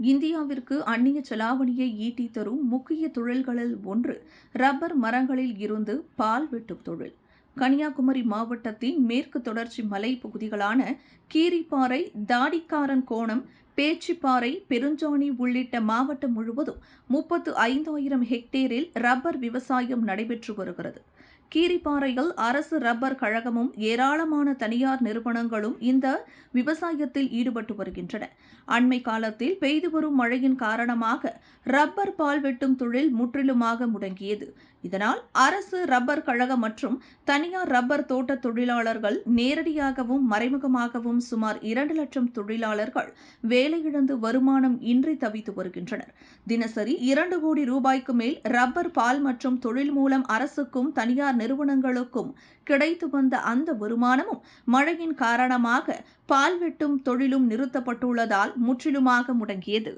இந்தியாவிற்கு அந்நிய செலாவணியை ஈட்டி தரும் முக்கிய தொழில்களில் ஒன்று ரப்பர் மரங்களில் இருந்து பால் வெட்டும் தொழில். கன்னியாகுமரி மாவட்டத்தின் மேற்கு தொடர்ச்சி மலைப்பகுதிகளான கீரிப்பாறை தாடிக்காரன் கோணம் பேச்சிப்பாறை பெருஞ்சாணி உள்ளிட்ட மாவட்டம் முழுவதும் முப்பத்து ஐந்தாயிரம் ஹெக்டேரில் ரப்பர் விவசாயம் நடைபெற்று வருகிறது. கீரிப்பாறையில் அரசு ரப்பர் கழகமும் ஏராளமான தனியார் நிறுவனங்களும் இந்த விவசாயத்தில் ஈடுபட்டு வருகின்றன. அண்மை காலத்தில் பெய்து வரும் மழையின் காரணமாக ரப்பர் பால் வெட்டும் தொழில் முற்றிலுமாக முடங்கியது. இதனால் அரசு ரப்பர் கழகம் மற்றும் தனியார் ரப்பர் தோட்ட தொழிலாளர்கள் நேரடியாகவும் மறைமுகமாகவும் சுமார் இரண்டு லட்சம் தொழிலாளர்கள் வேலையிழந்து வருமானம் இன்றி தவித்து வருகின்றனர். தினசரி இரண்டு கோடி ரூபாய்க்கு மேல் ரப்பர் பால் மற்றும் தொழில் மூலம் அரசுக்கும் தனியார் நிறுவனங்களுக்கும் கிடைத்து வந்த அந்த வருமானமும் மழையின் காரணமாக பால் வெட்டும் தொழிலும் நிறுத்தப்பட்டுள்ளதால் முற்றிலுமாக முடங்கியது.